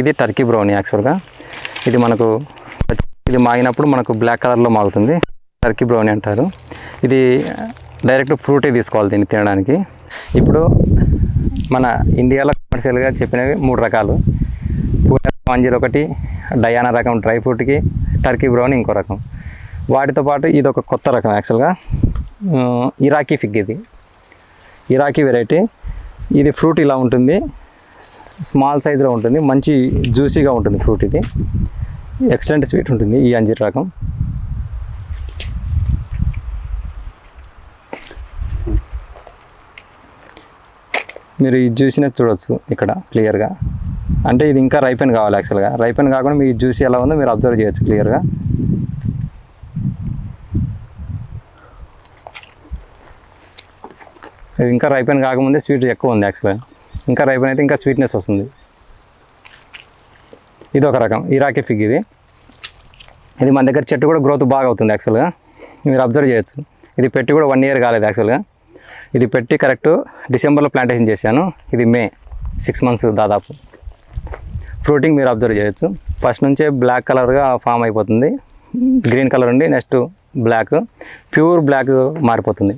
ఇది Turkey brown యాక్చువల్గా ఇది మనకు ఇది మాగినప్పుడు మనకు బ్లాక్ కలర్లో మాగుతుంది. టర్కీ బ్రౌనీ అంటారు. ఇది డైరెక్ట్ ఫ్రూటే తీసుకోవాలి దీన్ని తినడానికి. ఇప్పుడు మన ఇండియాలో కమర్షియల్గా చెప్పినవి మూడు రకాలు. పూణే ఒకటి డయానా రకం డ్రై ఫ్రూట్కి టర్కీ బ్రౌన్ ఇంకో రకం. వాటితో పాటు ఇది ఒక కొత్త రకం యాక్చువల్గా ఇరాకీ ఫిగ్ ఇది. ఇరాకీ వెరైటీ ఇది ఫ్రూట్ ఇలా ఉంటుంది. స్మాల్ సైజులో ఉంటుంది మంచి జ్యూసీగా ఉంటుంది ఫ్రూట్ ఇది. ఎక్సలెంట్ స్వీట్ ఉంటుంది ఈ అంజీర్ రకం. మీరు ఈ జ్యూసీనే చూడొచ్చు ఇక్కడ క్లియర్గా. అంటే ఇది ఇంకా రైపెన్ కావాలి యాక్చువల్గా రైపెన్ కాకుండా మీ జ్యూసీ ఎలా ఉందో మీరు అబ్జర్వ్ చేయొచ్చు క్లియర్గా. ఇది ఇంకా రైపెన్ కాకముందే స్వీట్ ఎక్కువ ఉంది యాక్చువల్గా ఇంకా రైపన్ అయితే ఇంకా స్వీట్నెస్ వస్తుంది. ఇది ఒక రకం. ఇరాకీ ఫిగ్ ఇది. ఇది మన దగ్గర చెట్టు కూడా గ్రోత్ బాగా అవుతుంది యాక్చువల్గా మీరు అబ్జర్వ్ చేయొచ్చు. ఇది పెట్టి కూడా వన్ ఇయర్ కాలేదు యాక్చువల్గా ఇది పెట్టి కరెక్ట్ డిసెంబర్లో ప్లాంటేషన్ చేశాను. ఇది మే సిక్స్ మంత్స్ దాదాపు. ఫ్రూటింగ్ మీరు అబ్జర్వ్ చేయొచ్చు. ఫస్ట్ నుంచే బ్లాక్ కలర్గా ఫామ్ అయిపోతుంది. గ్రీన్ కలర్ ఉండి నెక్స్ట్ బ్లాక్ ప్యూర్ బ్లాక్ మారిపోతుంది.